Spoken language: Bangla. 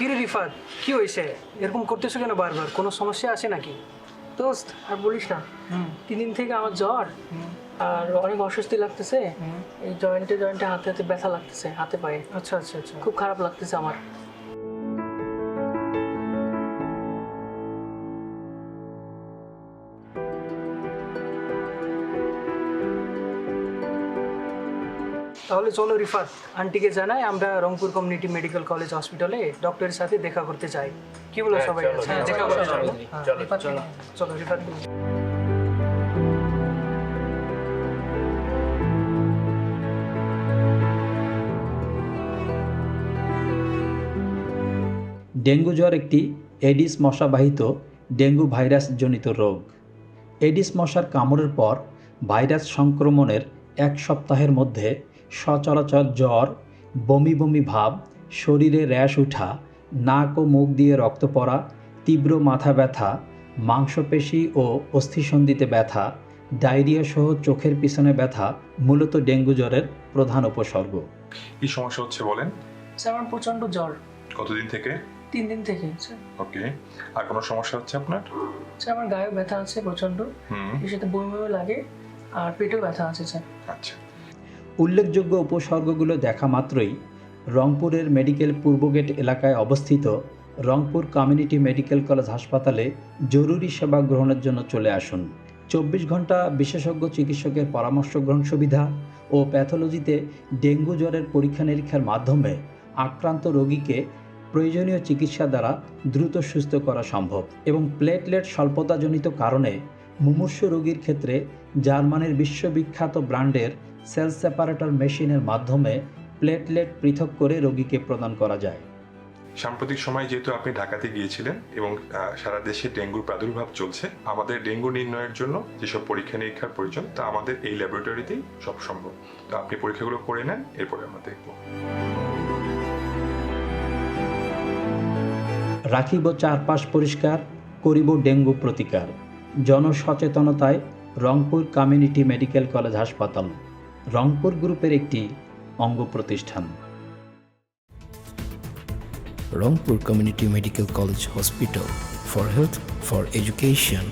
কিরে রিফাত? কি হয়েছে? এরকম করতেছো কেন বারবার? কোনো সমস্যা আছে নাকি? দোস্ত আর বলিস না। তিন দিন থেকে আমার জ্বর আর অনেক অস্বস্তি লাগতেছে। এই জয়েন্টে জয়েন্টে হাতে হাতে ব্যথা লাগতেছে হাতে পায়ে। আচ্ছা আচ্ছা আচ্ছা। খুব খারাপ লাগতেছে আমার। তাহলে চলো রিফাত আন্টিকে জানাই আমরা রংপুর কমিউনিটি মেডিকেল কলেজ হসপিটালে ডক্টরের সাথে দেখা করতে চাই। কি বলো সবাই? হ্যাঁ, দেখা করতে চলো, চলো। হ্যাঁ, চলো রিফাত ডেঙ্গু জ্বর একটি এডিস মশাবাহিত ডেঙ্গু ভাইরাস জনিত রোগ। এডিস মশার কামড়ের পর ভাইরাস সংক্রমণের এক সপ্তাহের মধ্যে সচরাচর জ্বর বমি বমি ভাব শরীরে র্যাশ ওঠা নাক ও মুখ দিয়ে রক্ত পড়া তীব্র মাথা ব্যথা মাংসপেশি ও অস্থিসন্ধিতে ব্যথা ডায়রিয়া সহ চোখের পিছনে ব্যথা মূলত ডেঙ্গু জ্বরের প্রধান উপসর্গ। কি সমস্যা হচ্ছে বলেন? স্যার আমার প্রচণ্ড জ্বর। কতদিন থেকে? তিন দিন থেকে স্যার। ওকে আর কোনো সমস্যা হচ্ছে আপনার? স্যার আমার গায়ে ব্যথা আছে প্রচণ্ড হুম। এর সাথে বমি বমি লাগে আর পেটেও ব্যথা আছে স্যার। আচ্ছা। উল্লেখযোগ্য উপসর্গগুলো দেখা মাত্রই রংপুরের মেডিকেল পূর্বগেট এলাকায় অবস্থিত রংপুর কমিউনিটি মেডিকেল কলেজ হাসপাতালে জরুরি সেবা গ্রহণের জন্য চলে আসুন। চব্বিশ ঘণ্টা বিশেষজ্ঞ চিকিৎসকের পরামর্শ গ্রহণ সুবিধা ও প্যাথোলজিতে ডেঙ্গু জ্বরের পরীক্ষা নিরীক্ষার মাধ্যমে আক্রান্ত রোগীকে প্রয়োজনীয় চিকিৎসা দ্বারা দ্রুত সুস্থ করা সম্ভব এবং প্লেটলেট স্বল্পতাজনিত কারণে মুমূর্ষু রোগীর ক্ষেত্রে জার্মানির বিশ্ববিখ্যাত ব্র্যান্ডের সেল সেপারেটর মেশিনের মাধ্যমে প্লেটলেট পৃথক করে রোগীকে প্রদান করা যায়। সাম্প্রতিক সময় যেহেতু আপনি ঢাকাতে গিয়েছিলেন এবং সারা দেশে ডেঙ্গুর প্রাদুর্ভাব চলছে আমাদের ডেঙ্গু নির্ণয়ের জন্য যেসব পরীক্ষা নিরীক্ষার প্রয়োজন তা আমাদের এই ল্যাবরেটরিতেই সব সম্ভব। তো আপনি পরীক্ষাগুলো করে নেন এরপরে আমরা দেখব। রাখিব চারপাশ পরিষ্কার করিব ডেঙ্গু প্রতিকার। জনসচেতনতায় রংপুর কমিউনিটি মেডিকেল কলেজ হাসপাতাল। রংপুর গ্রুপের একটি অঙ্গ প্রতিষ্ঠান। Rangpur community medical college hospital for health for education